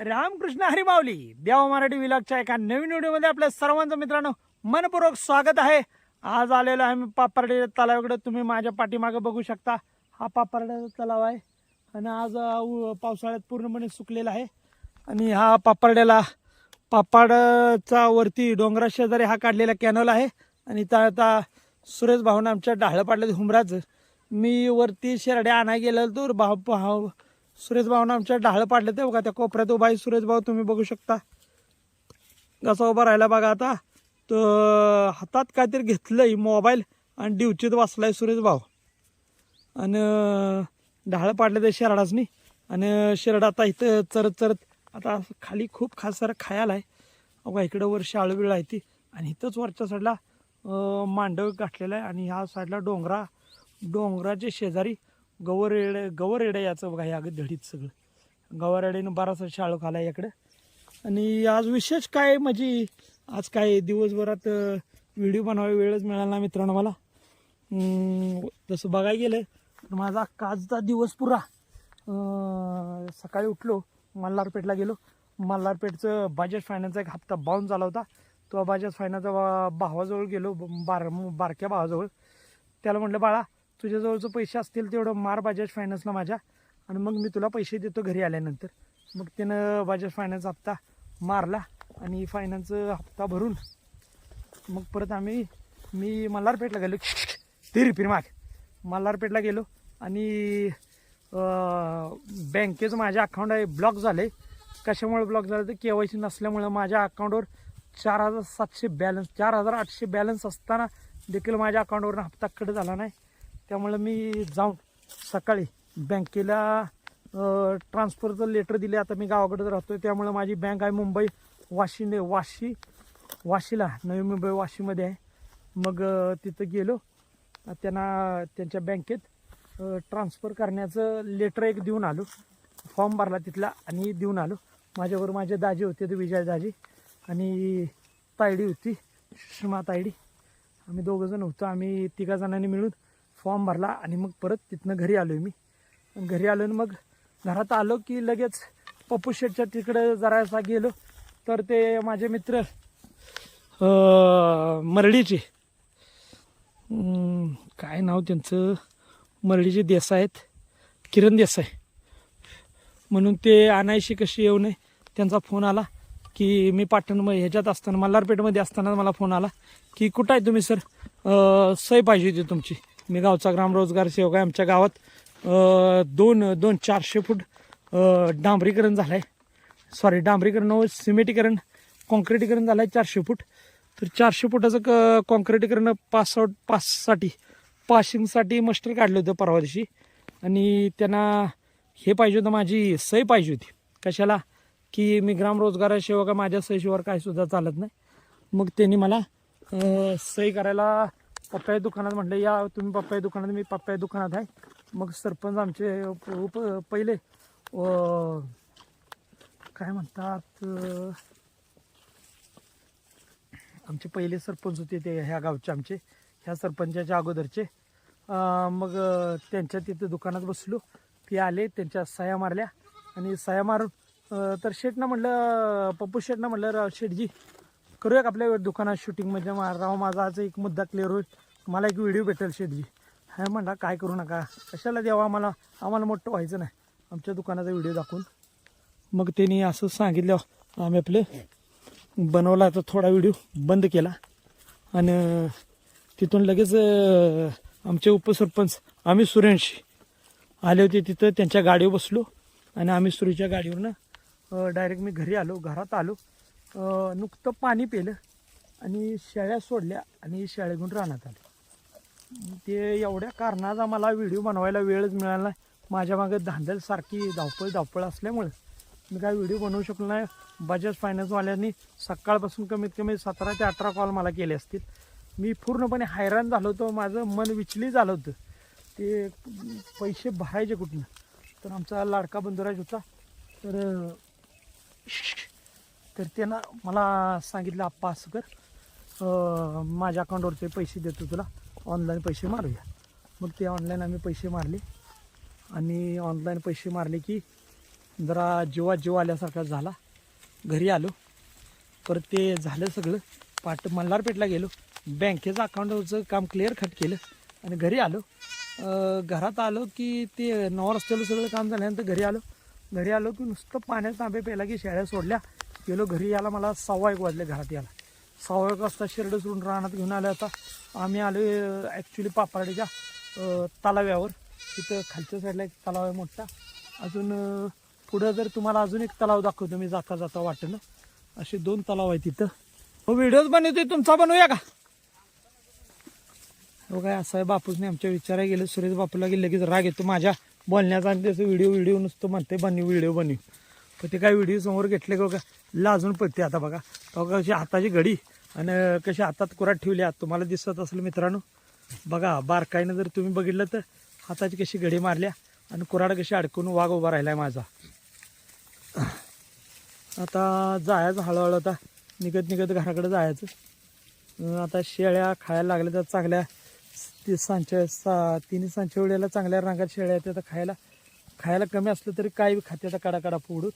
रामकृष्ण हरिमावली माऊली देवा मराठी विलागच्या एका नवीन व्हिडिओमध्ये आपल्या सर्वांचं मित्रांनो मनपूर्वक स्वागत आहे. आज आलेलो आहे मी पापर्डे तलावाकडे. तुम्ही माझ्या पाठीमागे बघू शकता. हा पापर्ड्याचा तलाव आहे आणि आज उ- पावसाळ्यात पूर्णपणे सुकलेला आहे. आणि हा पापर्ड्याला पापडचा वरती डोंगरा शेजारी हा काढलेला कॅनल आहे. आणि त्या आता सुरेश भाऊन आमच्या डाळं पाडल्या हुमराचं मी वरती शेरड्या आणाय गेलो तर भाऊ भाऊ सुरेशभाऊनं आमच्या ढाळ पाडले ते बघा त्या कोपऱ्यात उभा आहे सुरेश भाऊ तुम्ही बघू शकता. कसा उभा राहिला बघा आता. तर हातात काहीतरी घेतलंय मोबाईल आणि डिवचीत वाचलाय सुरेश भाऊ आणि ढाळ पाडले ते शेरडाचनी आणि शेरडा आता इथं चरत चरत आता खाली खूप खास सारं खायला आहे. बघा इकडं वर शाळबिळ आहे ती. आणि इथंच वरच्या साईडला मांडव गाठलेला आहे. आणि ह्या साईडला डोंगरा डोंगराच्या शेजारी गवरेडे गवरेडे याचं बघा या धडीत सगळं. गवर येडेनं बराचसा शाळू खाला याकडं. आणि आज विशेष काय म्हणजे आज काय दिवसभरात व्हिडिओ बनवायला वेळच मिळाला ना मित्रांनो मला. तसं बघायला गेलं तर माझा काजचा दिवस पुरा. सकाळी उठलो मल्हारपेठला गेलो. मल्हारपेठचं बजाज फायनान्सचा एक हप्ता बाउन झाला होता. तो बजाज फायनान्सचा भावाजवळ गेलो बार बारक्या भावाजवळ. त्याला म्हटलं बाळा तुझ्याजवळचं पैसे असतील तेवढं मार बजाज फायनान्सला माझ्या. आणि मग मी तुला पैसे देतो घरी आल्यानंतर. मग त्यानं बजाज फायनान्स हप्ता मारला आणि फायनान्स हप्ता भरून मग परत आम्ही मी मल्हारपेठला गेलो. ते रिपीर माग. मल्हारपेठला गेलो आणि बँकेचं माझ्या अकाउंट आहे ब्लॉक झाले कशामुळे ब्लॉक झालं तर के वाय सी नसल्यामुळं माझ्या अकाउंटवर चार हजार सातशे बॅलन्स चार हजार आठशे बॅलन्स असताना देखील माझ्या अकाउंटवरून हप्ता कट झाला नाही. त्यामुळं मी जाऊन सकाळी बँकेला ट्रान्सफरचं लेटर दिले. आता मी गावाकडे आहे त्यामुळं माझी बँक आहे मुंबई वाशीने वाशी वाशीला. नवी मुंबई वाशीमध्ये आहे. मग तिथं गेलो. त्यांना त्यांच्या बँकेत ट्रान्सफर करण्याचं लेटर एक देऊन आलो. फॉर्म भरला तिथला आणि देऊन आलो. माझ्यावर माझे दाजी होते ते विजय दाजी. आणि तायडी होती सुषमा तायडी आम्ही दोघंजण होतो. आम्ही तिघा जणांनी मिळून फॉर्म भरला आणि मग परत तिथनं घरी आलो मी. घरी आलो आणि मग घरात आलो की लगेच पप्पू शेटच्या तिकडं जरासा गेलो. तर ते माझे मित्र मरडीचे. काय नाव त्यांचं? मरडीचे देसाई आहेत. किरण देसाई. म्हणून ते आणायशी कशी येऊ नये त्यांचा फोन आला की मी पाटण ह्याच्यात असताना मल्हारपेठमध्ये असताना मला फोन आला की कुठं आहे तुम्ही सर? सही पाहिजे होती तुमची. मी गावचा ग्रामरोजगार सेवक आहे. आमच्या गावात दोन दोन चारशे फूट डांबरीकरण झालं आहे सॉरी डांबरीकरण व सिमेंटीकरण कॉन्क्रिटीकरण झालं आहे चारशे फूट. तर चारशे फुटाचं क कॉन्क्रिटीकरण पास आउट पाससाठी पासिंगसाठी मस्टर काढलं होतं परवा दिवशी. आणि त्यांना हे पाहिजे होतं माझी सही पाहिजे होती. कशाला? की मी ग्राम रोजगार सेवक माझ्या सहीशिवाय काय सुद्धा चालत नाही. मग त्यांनी मला सही करायला पप्पाया दुकानात म्हटलं या तुम्ही पप्पाया दुकानात मी पप्पाया दुकानात आहे. मग सरपंच आमचे उप पहिले काय म्हणतात आमचे पहिले सरपंच होते ते ह्या गावचे आमचे ह्या सरपंचाच्या अगोदरचे. मग त्यांच्या तिथं दुकानात बसलो. ते आले त्यांच्या साया मारल्या. आणि साया मारून तर शेटनं म्हटलं पप्पू शेटनं म्हटलं शेटजी करूया का आपल्या दुकानात शूटिंग म्हणजे राव माझा आज एक मुद्दा क्लिअर होईल. मला एक व्हिडिओ भेटेल शेतली हा म्हणला काय करू नका. कशाला द्यावा आम्हाला? आम्हाला मोठं व्हायचं नाही. आमच्या दुकानाचा व्हिडिओ दाखवून. मग त्यांनी असं सांगितलं आम्ही आपले बनवला तर थोडा व्हिडिओ बंद केला. आणि तिथून लगेच आमचे उपसरपंच आम्ही सुरेंशी आले होते तिथं. त्यांच्या गाडीवर बसलो. आणि आम्ही सुरेच्या गाडीवरनं डायरेक्ट मी घरी आलो. घरात आलो. नुकतं पाणी पेलं आणि शेळ्या सोडल्या आणि शेळ्या घेऊन राहण्यात आले. ते एवढ्या कारणाचा मला व्हिडिओ बनवायला वेळच मिळाला नाही. माझ्या मागे धांदल सारखी धावपळ धावपळ असल्यामुळं मी काय व्हिडिओ बनवू शकलो नाही. बजाज फायनान्सवाल्यांनी सकाळपासून कमीत कमी सतरा ते अठरा कॉल मला केले असतील. मी पूर्णपणे हैराण झालो होतो. माझं मन विचली झालं होतं. ते पैसे भरायचे कुठनं? तर आमचा लाडका बंधुराज होता. तर तर त्यानं मला सांगितलं आप्पा असं कर. माझ्या अकाउंटवरचे पैसे देतो तुला. ऑनलाईन पैसे मारूया. मग ते ऑनलाईन आम्ही पैसे मारले. आणि ऑनलाईन पैसे मारले की जरा जीवा जीव आल्यासारखा झाला. घरी आलो. परत ते झालं सगळं. पाट मल्हारपेठला गेलो. बँकेचं अकाउंटचं काम क्लिअर खट केलं. आणि घरी आलो. घरात आलो की ते नवा रस्त्याला सगळं काम झाल्यानंतर घरी आलो. घरी आलो की नुसतं पाण्याचा तांबे प्यायला की शाळ्या सोडल्या. गेलो घरी यायला मला सव्वा एक वाजले घरात यायला. सव्वा एक वाजता शिरड सोडून रानात घेऊन आल्या आता. आम्ही आलो ॲक्च्युली पापार्डीच्या तलाव्यावर तिथं खालच्या साईडला एक तलाव आहे मोठा. अजून पुढं जर तुम्हाला अजून एक तलाव दाखवतो मी जाता जाता वाटेल असे दोन तलाव आहे तिथं. हो व्हिडिओज बनवतोय तुमचा बनवूया का? हो काय असं आहे बापूसने आमच्या विचारा गेले. सुरेश बापूला गेले लगेच राग येतो माझ्या बोलण्याचा आणि त्याचं व्हिडिओ व्हिडिओ नुसतं म्हणते बनव व्हिडिओ बनव. पण ते काय व्हिडिओ समोर घेतले का ला लाजून पडते आता बघा. तो कशी हाताची घडी आणि कशी हातात कुरात ठेवली आत. तुम्हाला दिसत असेल मित्रांनो. बघा बारकाईनं जर तुम्ही बघितलं तर हाताची कशी घडी मारल्या आणि कुराड कशी अडकून वाघ उभा राहिलाय माझा. आता जायचं हळूहळू आता. निघत निघत घराकडे जायचं. आता शेळ्या खायला लागल्या तर चांगल्या ती सांच्या सा तिन्ही सांच्या वेळेला चांगल्या रंगात शेळ्या येतात आता खायला. खायला कमी असलं तरी काय बी खात्याचा आता कडा कडा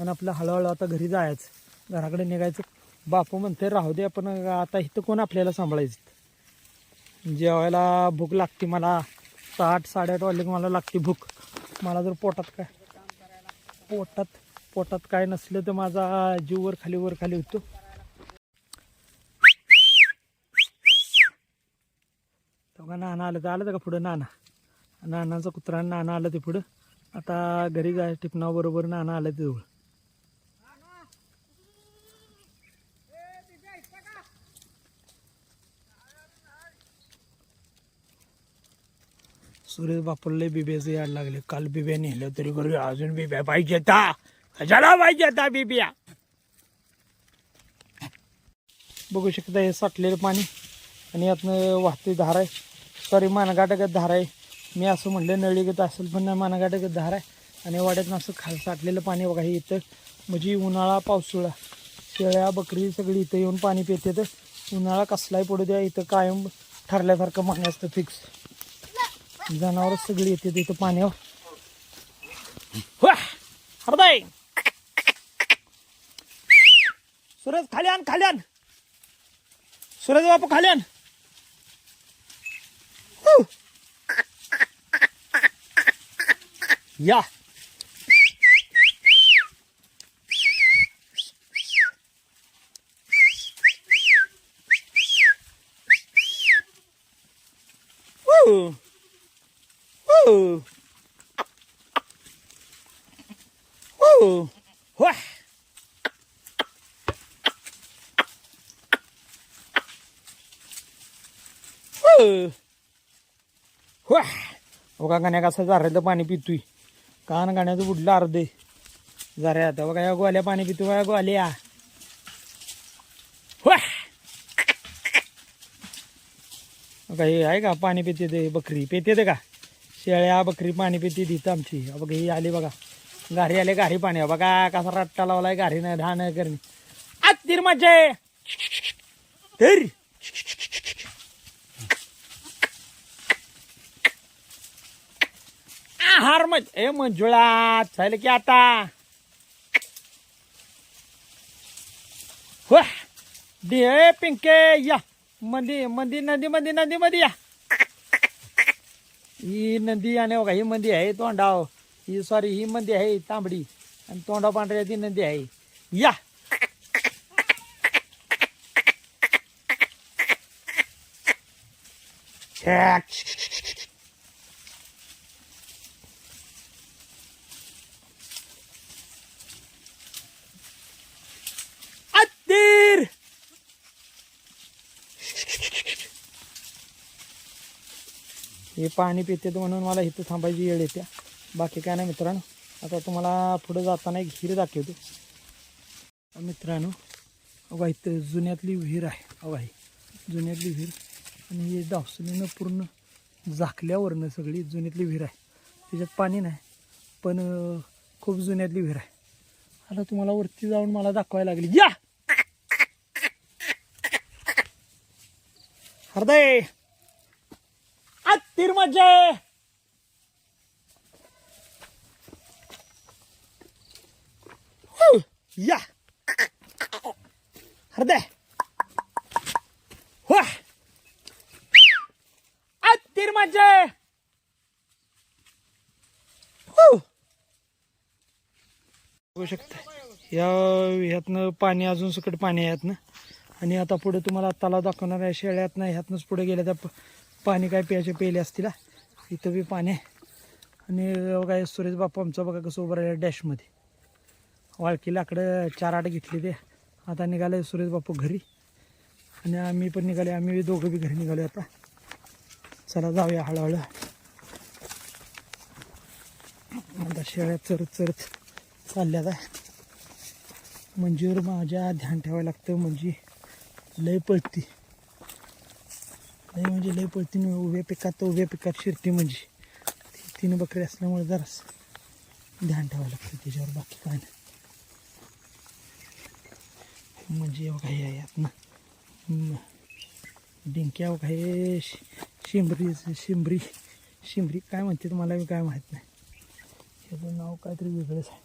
आणि आपलं हळूहळू आता घरी जायचं. घराकडे निघायचं. बापू म्हणते राहू दे आपण आता इथं कोण आपल्याला सांभाळायचं? जेवायला भूक लागते मला. आठ साडेआठ वाजले की मला लागते भूक. मला जर पोटात काय पोटात पोटात काय नसलं तर माझा जीव वर खाली वर खाली होतो. तेव्हा नाना आलं तर आलं का पुढं नाना? नानाचा कुत्रा नाना आलं ते पुढं. आता घरी जाय टिपणाबरोबर नाना आलं ते जवळ. सुरेश बापूला बिब्याचं याड लागले. काल बिब्या नेलं तरी बरोबर अजून बिब्या पाहिजे ता कशाला पाहिजे ता बिब्या? बघू शकता हे साठलेलं पाणी आणि यातनं वाहते धार आहे सॉरी मानगाटगत धार आहे मी असं म्हणलं नळीगत असेल पण नाही धार आहे. आणि वाड्यातनं असं खा साठलेलं पाणी बघा हे इथं म्हणजे उन्हाळा पावसाळा शेळ्या बकरी सगळी इथं येऊन पाणी पिते तर उन्हाळा कसलाही पडू द्या इथं कायम ठरल्यासारखं पाणी असतं फिक्स जनावर सगळी येते तिथं पाण्यावर. हुआ! हरदाय सुरज खाली आण खाली आण. सुरज बापू खाली या Woo! Woo! Woo! Wah! Woo! Wah! बघा गाण्या कसं झारायचं पाणी पितोय कान गाण्याचं बुडलं अर्धे. झाऱ्या आता बघा या गोल्या पाणी पितो बघा गोल्या. बघा हे आहे का? पाणी पिते ते बकरी. पिते ते का? शेळ्या बकरी पाणी पिते तिथं आमची. बघा ही आली बघा. गारी आले गारी पाणी. बघा कसा रट्टा लावलाय गारी नाही धान करणे आत्तीर मजा आहे तर आहार मज ए मंजुळा चालेल की आता हो दे ए पिंके या मंदी मंदी नदी मध्ये नदी मध्ये या ही नदी आणि बघा ही मंदी आहे तोंडाव ही सॉरी ही मंदी आहे तांबडी आणि तोंडाव पांढऱ्या ती नदी आहे या अत्तीर हे पाणी पिते म्हणून मला इथं थांबायची वेळ येते. बाकी काय नाही मित्रांनो. आता तुम्हाला पुढे जाताना एक विहीर दाखवतो. मित्रांनो अवा इथं जुन्यातली विहीर आहे. अवा ही जुन्यातली विहीर. आणि हे दावसनीनं पूर्ण झाकल्यावरनं सगळी जुन्यातली विहीर आहे. त्याच्यात पाणी नाही पण खूप जुन्यातली विहीर आहे. आता तुम्हाला वरती जाऊन मला दाखवायला लागली. या! हरदय! திருமஜே मजा या. हृदय हो तीर मजा आहे हो. बघू शकता. या ह्यातनं पाणी अजून सकट पाणी आहे यातनं आणि आता पुढे तुम्हाला तलाव दाखवणार आहे. शेळ्यातनं ह्यातनंच पुढे गेल्या त्या पाणी काय प्यायचे पेले असतील इथं बी पाणी आहे. आणि काय सुरेश बाप्पा आमचा बघा कसं उभं राहिलं डॅशमध्ये. वाळकी लाकडं चार आठ घेतली ते. आता निघाले सुरेश बापू घरी. आणि आम्ही पण निघाले आम्ही दोघं बी घरी निघालो आता. चला जाऊया हळूहळू. आता शेळ्या चरत चरत चालल्यात आहे मंजीवर माझ्या ध्यान ठेवायला लागतं म्हणजे लय पळती. नाही म्हणजे लय पळती उभ्या पिकात तर उभ्या पिकात शिरते म्हणजे. तीन बकरी असल्यामुळे जरास ध्यान ठेवायला लागतं त्याच्यावर बाकी काय नाही. म्हणजे काही हे यात ना डिंक्या काय हे शि- शिंबरी शिंबरी शिंबरी काय म्हणते मला काय माहीत नाही. ह्याचं नाव काहीतरी वेगळंच आहे.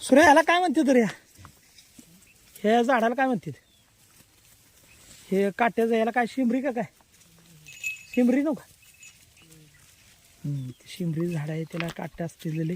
सुरे ह्याला काय म्हणते तर या? ह्या झाडाला काय म्हणते? हे काट्याचं याला काय शिंबरी का काय? शिंबरी नव्हता का शिंबरी झाड आहे त्याला काटे असलेले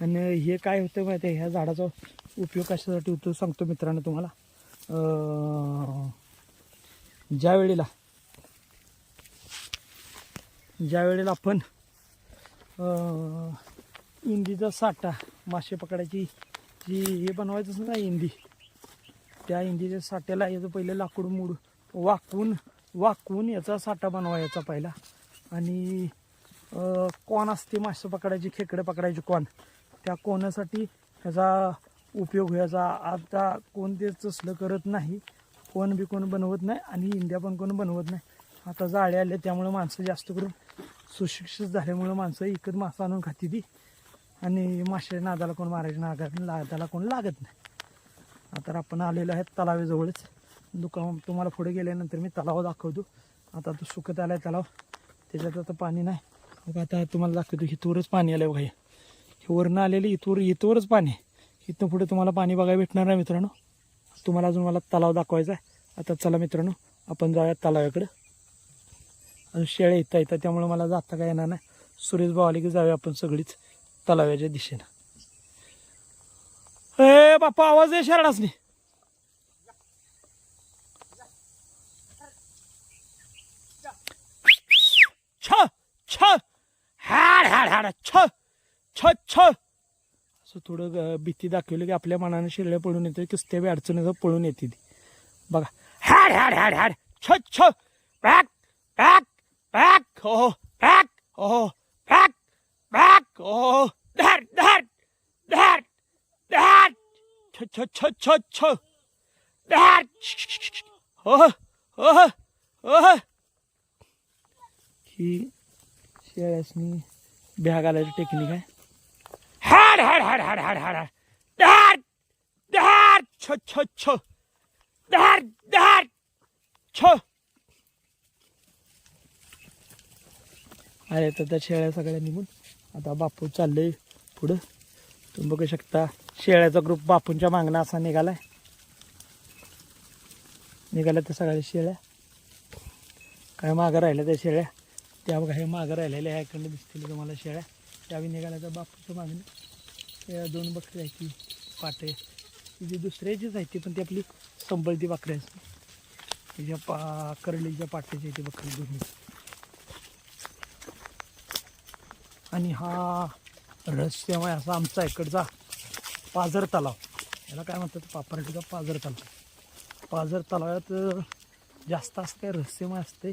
आणि हे काय होतं माहिती आहे ह्या झाडाचा उपयोग कशासाठी होतो सांगतो मित्रांनो तुम्हाला. ज्या वेळेला ज्या वेळेला आपण इंदीचा साठा मासे पकडायची जी हे बनवायचं ना इंदी. त्या इंदीच्या साठ्याला याचं पहिलं लाकूड मूड. वाकवून वाकवून याचा साठा बनवायचा पहिला. आणि कोण असते मासे पकडायची खेकडे पकडायची कोण? त्या कोणासाठी ह्याचा उपयोग व्हायचा? आता कोण ते तसलं करत नाही. कोण बी कोण बनवत नाही आणि इंडिया पण कोण बनवत नाही. आता जाळे आले त्यामुळे माणसं जास्त करून सुशिक्षित झाल्यामुळं माणसं इकत मासा आणून खाती ती. आणि मासे नादाला कोण मारायचे नागा नादाला कोण लागत नाही. आता आपण आलेलो आहेत तलावाजवळच. दुकान तुम्हाला पुढे गेल्यानंतर मी तलाव दाखवतो. आता तो सुकत आहे तलाव. त्याच्यात आता पाणी नाही. मग आता तुम्हाला दाखवतो इथवरच पाणी आलं बघा हे. हे वरनं आलेलं इथवर इथवरच पाणी. आहे इथं पुढे तुम्हाला पाणी बघायला भेटणार नाही मित्रांनो. तुम्हाला अजून मला तलाव दाखवायचा आहे. आता चला मित्रांनो आपण जाऊया तलावाकडं. अजून शेळ्या येता येतात त्यामुळे मला जाता काय येणार नाही. सुरेश भाऊ आले की जाऊया आपण सगळीच तलाव्याच्या दिशेनं. ए बाप्पा आवाज आहे शरणासनी नाही छ छ। हाड हाड हाड छ। छ छ। असं थोडं ग- भीती दाखवली की आपल्या मनाने शिरड्या पळून येते किस्त्या बी अडचणीचं पळून येते ती. बघा. हाड हाड हाड हाड. छ छ. पॅक पॅक पॅक हो पॅक हो पॅक पॅक हो, हो. हो, हो धर धर धर धर. छ छ छ छ छ. धर. हो हो. हो ही. शेळ्यासनी भ्या घालायची टेक्निक आहे. हाड हाड हाड हाड हाड हाड धर धर छ छ छ. धर धर छ. अरे तर त्या शेळ्या सगळ्या निघून आता बापू चाललंय पुढं. तुम्ही बघू शकता शेळ्याचा ग्रुप बापूंच्या मागणं असा निघालाय. निघाल्या त्या सगळ्या शेळ्या. काय मागं राहिल्या त्या शेळ्या? त्या बघा हे मागं राहिलेल्या ह्याकडनं दिसतील तुम्हाला शेळ्या. त्यावेळी निघाल्या तर बापूच्या मागणी त्या दोन बकरी आहेत ती पाटे. जी दुसऱ्याचीच आहे ती पण ती आपली संबळती बकरी असते तिच्या पा करडीच्या पाट्याची आहे ती बकरी दोन्ही. आणि हा रहस्यमय असा आमचा इकडचा पाझर तलाव. याला काय म्हणतात? पापराटीचा पाझर तलाव. पाझर तलावात जास्त असं काय रहस्यमय असते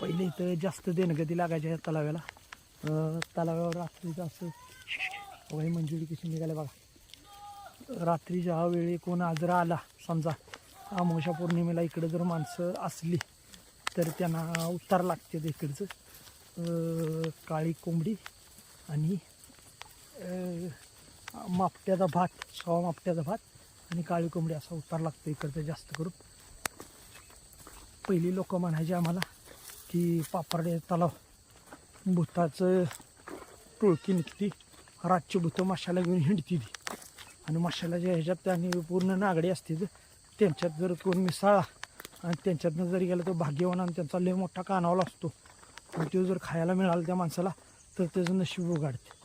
पहिले इथं जास्त देणगती लागायच्या या तलाव्याला तलाव्यावर रात्रीचं असं वय मंजुरी कशी निघाले बघा. रात्रीच्या वेळी कोण आजरा आला समजा अमावस्या पौर्णिमेला इकडं जर माणसं असली तर त्यांना उतार लागते इकडचं. काळी कोंबडी आणि मापट्याचा भात सवा मापट्याचा भात आणि काळी कोंबडी असा उतार लागतो इकडचं जास्त करून. पहिली लोकं म्हणायचे आम्हाला की पापर्डे तलाव. भुताचं टोळकी निघती. रातची भूतं माशाला घेऊन हिंडती ती. आणि माशालाच्या ह्याच्यात आणि पूर्ण नागडी असते त्यांच्यात जर कोण मिसाळा आणि त्यांच्यातनं जर गेला तर भाग्यवान आणि त्यांचा लय मोठा कानावला असतो. आणि तो जर खायला मिळाला त्या माणसाला तर त्याचं नशीब उघाडते.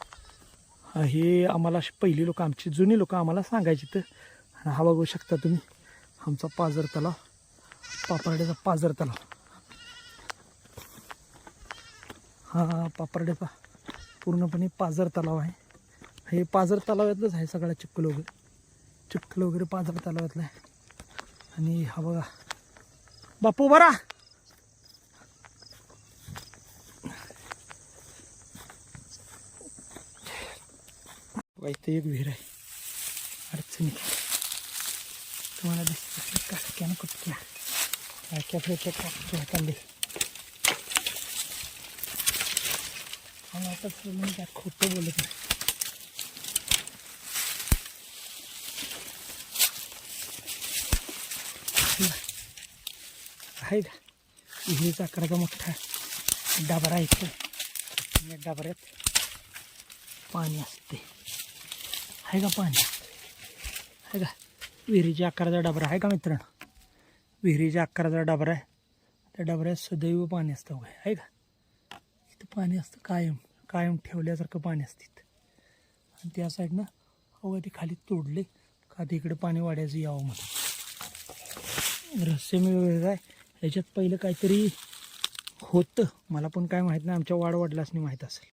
हे आम्हाला श- पहिली लोक आमची जुनी लोक आम्हाला सांगायची तर आणि हा बघू शकता तुम्ही आमचा पाझर तलाव पापरड्याचा पाझर तलाव. हा पापरड्याचा पूर्णपणे पाझर तलाव आहे. हे पाझर तलावातलंच आहे सगळा चिखल वगैरे. चिखल वगैरे पाझर तलावातला आहे. आणि हा बघा. बापू बरा इथे एक विहीर आहे. अडचणी. तुम्हाला दिसत कुठल्या काय फ्रेच्या कापच्या कांदे आणि आता मी काय खोटं बोलत नाही. आहे का? विहिरीचा चाकराचा मोठा डाबरा येतो या डाबऱ्यात पाणी असते. आहे का पाणी? आहे का? विहिरीच्या आकाराचा डबरा आहे का मित्रांनो? विहिरीच्या आकाराचा डबरा आहे. त्या डबऱ्यात सदैव पाणी असतं बघा. आहे का? पाणी असतं कायम कायम ठेवल्यासारखं पाणी असतात आणि त्या साईडनं हवं ते खाली तोडले का ते इकडे पाणी वाढायचं यावं म्हणून. रहस्यमय वेगळं आहे. याच्यात पहिलं काहीतरी होतं. मला पण काय माहीत नाही. आमच्या वाढ वाढलाच नाही माहीत असेल